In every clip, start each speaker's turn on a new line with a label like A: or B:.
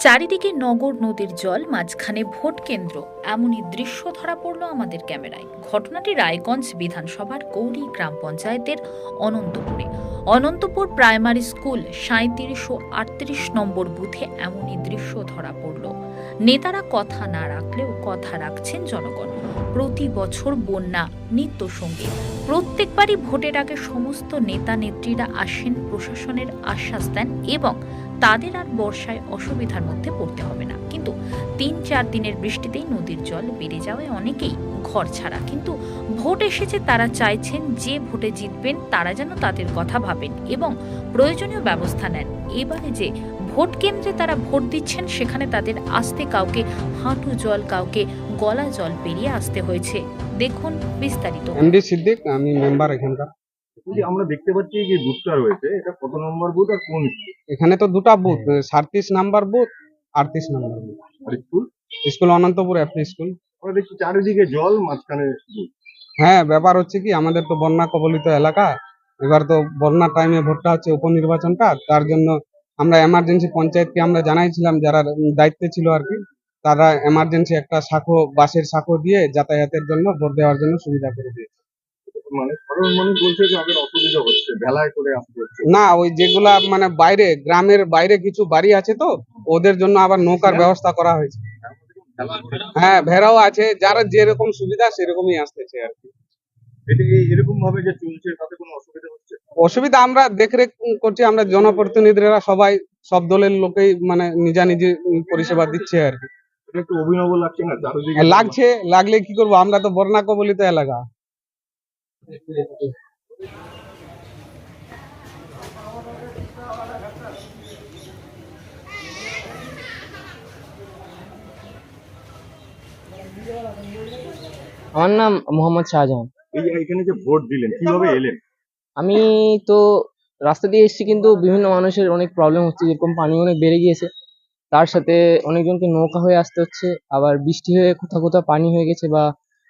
A: চারিদিকে নগর নদীর জল, মাঝখানে ভোট কেন্দ্র। এমনই দৃশ্য ধরা পড়ল আমাদের ক্যামেরায়। ঘটনাটি রায়গঞ্জ বিধানসভার গৌরী গ্রাম পঞ্চায়েতের অনন্তপুরে। অনন্তপুর প্রাইমারি স্কুল সাঁত্রিশ আটত্রিশ নম্বর বুথে এমনই দৃশ্য ধরা পড়ল। নেতারা কথা না রাখলেও কথা রাখছেন জনগণ। প্রতি বছর বন্যা নিত্য সঙ্গী প্রত্যেকবারই ভোটের আগে সমস্ত নেতা নেত্রীরা আসেন প্রশাসনের আশ্বাস দেন এবং তাদের আর বর্ষায় অসুবিধার মধ্যে পড়তে হবে না। কিন্তু তিন চার দিনের বৃষ্টিতেই নদীর জল বেড়ে যাওয়ায় অনেকেই ঘর ছাড়া। কিন্তু ভোট এসেছে, তারা চাইছেন যে ভোটে জিতবেন, তারা যেন তাদের কথা ভাবেন এবং প্রয়োজনীয় ব্যবস্থা নেন। এবারে যে ভোট কেন্দ্রে তারা ভোট দিচ্ছেন, সেখানে তাদের আসতে কাউকে হাঁটু জল, কাউকে গলা জল পেরিয়ে আসতে হয়েছে। দেখুন বিস্তারিত।
B: আমি মেম্বার এখানকার।
C: আমরা দেখতে পাচ্ছি যে বুথটা রয়েছে। এটা কত নম্বর বুথ আর কোন
B: এখানে তো দুটা বুথ সাতত্রিশ নাম্বার বুথ আটত্রিশ নাম্বার বুথ
C: আর school
B: school Anantapur FP school
C: আমরা দেখছি চারিদিকে জল মাঝখানে
B: হ্যাঁ ব্যাপার হচ্ছে কি আমাদের তো বন্যা কবলিত এলাকা। এবার তো বন্যার টাইমে ভোটটা হচ্ছে উপনির্বাচনটা তার জন্য আমরা এমার্জেন্সি পঞ্চায়েতকে আমরা জানাইছিলাম যারা দায়িত্বে ছিল আর কি তারা এমার্জেন্সি একটা শাখো বাসের শাখো দিয়ে যাতায়াতের জন্য ভোট দেওয়ার জন্য সুবিধা করে দিয়েছে।
C: মানে সাধারণ মানুষ বলছে যে আমাদের অসুবিধা হচ্ছে ভেলায় করে আসতে হচ্ছে।
B: না ওই যেগুলা মানে বাইরে গ্রামের বাইরে কিছু বাড়ি আছে তো ওদের জন্য আবার নৌকার ব্যবস্থা করা হয়েছে। হ্যাঁ ভেড়াও আছে যারা যেরকম সুবিধা সেরকমই আসতেছে আর কি।
C: এরকম ভাবে যে চলছে তাতে কোনো অসুবিধা হচ্ছে?
B: অসুবিধা আমরা দেখরেখ করছি আমরা জনপ্রতিনিধিরা সবাই সব দলের লোকেই মানে নিজা নিজে পরিষেবা দিচ্ছে আর কি।
C: একটু অভিনব লাগছে না
B: লাগছে লাগলে কি করব আমরা তো বন্যা কবলিত এলাকা।
D: আমার নাম মোহাম্মদ শাহজাহান।
C: এই যে এখানে যে ভোট দিলেন কীভাবে এলেন?
D: আমি তো রাস্তা দিয়ে এসেছি কিন্তু বিভিন্ন মানুষের অনেক প্রবলেম হচ্ছে যেরকম পানি অনেক বেড়ে গিয়েছে। তার সাথে অনেকজনকে নৌকা হয়ে আসতে হচ্ছে আবার বৃষ্টি হয়ে কোথাও কোথাও পানি হয়ে গেছে বা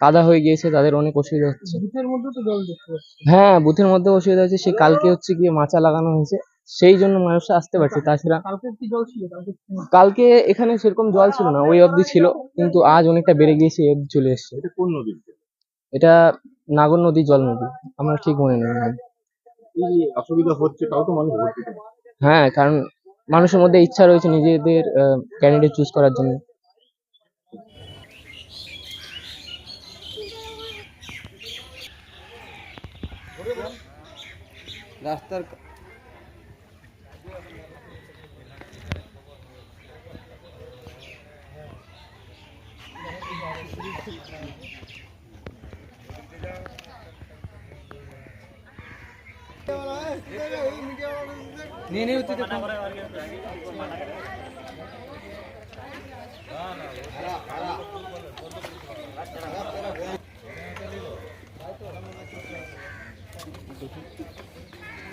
D: কাদা হয়ে গিয়েছে তাদের অনেক অসুবিধা হচ্ছে।
E: বুথের মধ্যে তো জল দেখতে পাচ্ছি।
D: হ্যাঁ বুথের মধ্যে অসুবিধা হচ্ছে সে কালকে হচ্ছে গিয়ে মাচা লাগানো হয়েছে সেই জন্য মানুষ আসতে পারছে। তাছাড়া
E: কালকে কি জল ছিল? কালকে কি না?
D: কালকে এখানে সেরকম জল ছিল না ওই অবধি ছিল কিন্তু আজ অনেকটা বেড়ে গিয়েছে এই অবধি চলে এসছে।
C: এটা কোন নদী
D: এটা নাগর নদী জল নদী আমার ঠিক মনে নেই।
C: অসুবিধা হচ্ছে তাও তো মানুষ।
D: হ্যাঁ কারণ মানুষের মধ্যে ইচ্ছা রয়েছে নিজেদের ক্যান্ডিডেট চুজ করার জন্য।
B: রাস্তার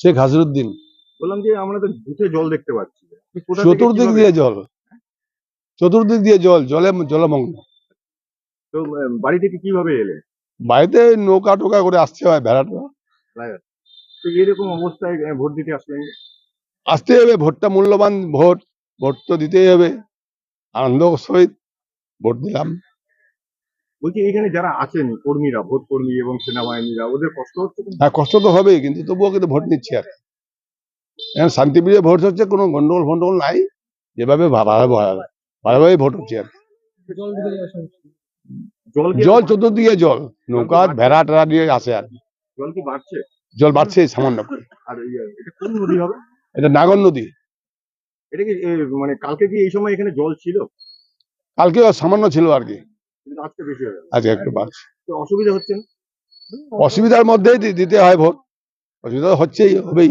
F: শেখ হাসিরুদ্দিন।
C: বললাম যে আমরা তো বুথে জল দেখতে পাচ্ছি।
F: চতুর্দিক দিয়ে জল। চতুর্দিক দিয়ে জল জলে জলমগ্ন
C: তো বাড়ি থেকে কীভাবে এলে?
F: বাড়িতে নৌকা টোকা করে আসতে হয় ভেড়াটা।
C: তো এরকম অবস্থায় ভোট দিতে আসলেন?
F: আসতে হবে ভোটটা মূল্যবান ভোট ভোট তো দিতেই হবে। আনন্দ সহিত ভোট দিলাম।
C: বলছি এখানে যারা আছেন কর্মীরা ভোট কর্মী এবং সেনাবাহিনীরা ওদের কষ্ট হচ্ছে
F: হ্যাঁ কষ্ট তো হবেই কিন্তু তবুও কিন্তু ভোট নিচ্ছে আর। এখন শান্তিপ্রিয় ভোট হচ্ছে কোনো গন্ডগোল ফন্ডগোল নাই যেভাবে ভালোভাবে ভোট হচ্ছে আর
E: জল
F: চতুর্দিকে জল নৌকা ভেড়া টেড়া দিয়ে আসে আর কি।
C: জল কি বাড়ছে?
F: জল বাড়ছে সামান্য করে।
C: আর এটা কোন নদী হবে?
F: এটা নাগর নদী।
C: এটা কি এ, মানে কালকে কি এই সময় এখানে জল ছিল?
F: কালকে সামান্য ছিল আর কি।
C: কিন্তু আজকে বেশি হয়ে গেল।
F: আজকে একটু বাড়ছে।
C: তো অসুবিধা হচ্ছে না?
F: অসুবিধার মধ্যেই দি- দিতে হয় ভোট অসুবিধা হচ্ছেই হবেই।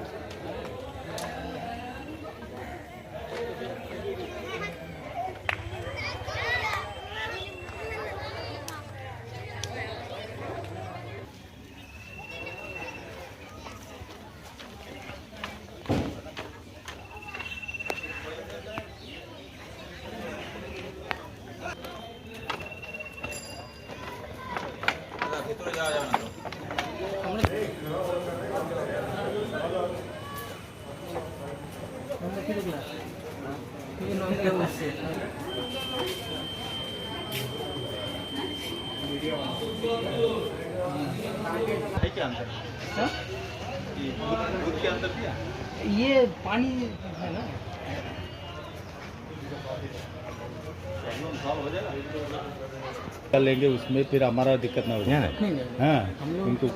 E: ये पानी है ना?
G: कर लेंगे उसमें फिर हमारा दिक्कत ना हो जाए। हाँ उनको